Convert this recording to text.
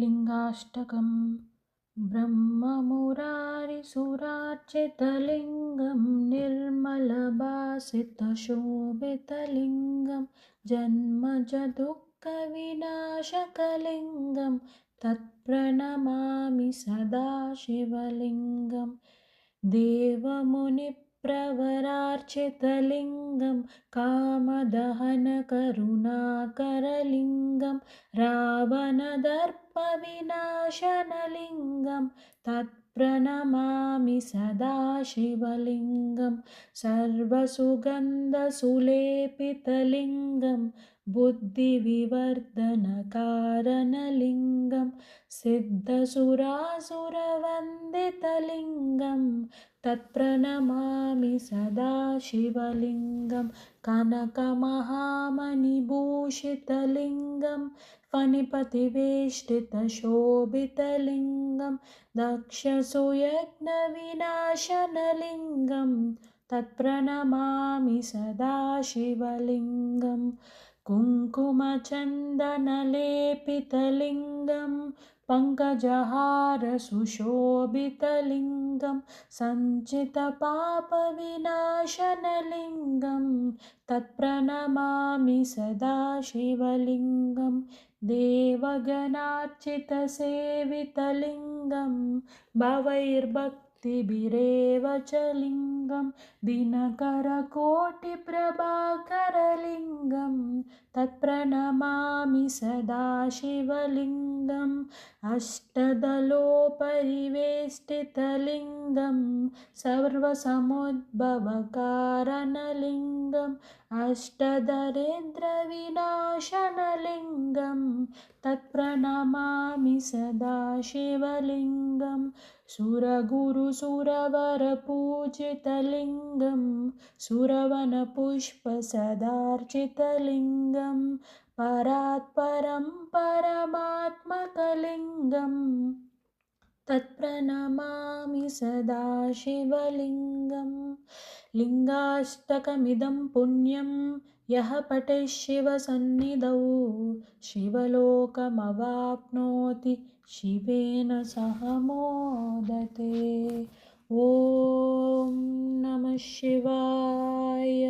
लिङ्गाष्टकं ब्रह्ममुरारिसुरार्चितलिङ्गं निर्मलभासितशोभितलिङ्गं जन्मजदुःखविनाशकलिङ्गं तत्प्रणमामि सदा शिवलिङ्गं देवमुनिप्रवरार्चितलिङ्गं कामदहनकरुणाकरलिङ्गं रावणदर्पविनाशनलिङ्गं तत्प्रणमामि सदा शिवलिङ्गं सर्वसुगन्धसुलेपितलिङ्गं बुद्धिविवर्धनकारणलिङ्गं सिद्धसुरासुरवन्दितलिङ्गं तत्प्रणमामि सदा शिवलिङ्गं कनकमहामणिभूषितलिङ्गं फणिपतिवेष्टितशोभितलिङ्गं दक्षसुयज्ञविनाशनलिङ्गं तत्प्रणमामि सदा शिवलिङ्गं कुङ्कुमचन्दनलेपितलिङ्गं पङ्कजहारसुशोभितलिङ्गं सञ्चितपापविनाशनलिङ्गं तत्प्रणमामि सदा शिवलिङ्गं देवगणार्चितसेवितलिङ्गं भवैर्भक्तिभिरेव च लिङ्गं दिनकरकोटिप्रभाकरलिङ्गं तत्प्रणमामि सदा शिवलिङ्गम् अष्टदलोपरिवेष्टितलिङ्गं सर्वसमुद्भवकारणलिङ्गम् अष्टदरिद्रविनाशनलिङ्गं तत्प्रणमामि सदा शिवलिङ्गं सुरगुरुसुरवरपूजितलिङ्गं सुरवनपुष्पसदार्चितलिङ्गं परात्परं परमात्मकलिङ्गं तत्प्रणमामि सदा शिवलिङ्गं लिङ्गाष्टकमिदं पुण्यं यः पठेत् शिवसन्निधौ शिवलोकमवाप्नोति शिवेन सह मोदते। ॐ नमः शिवाय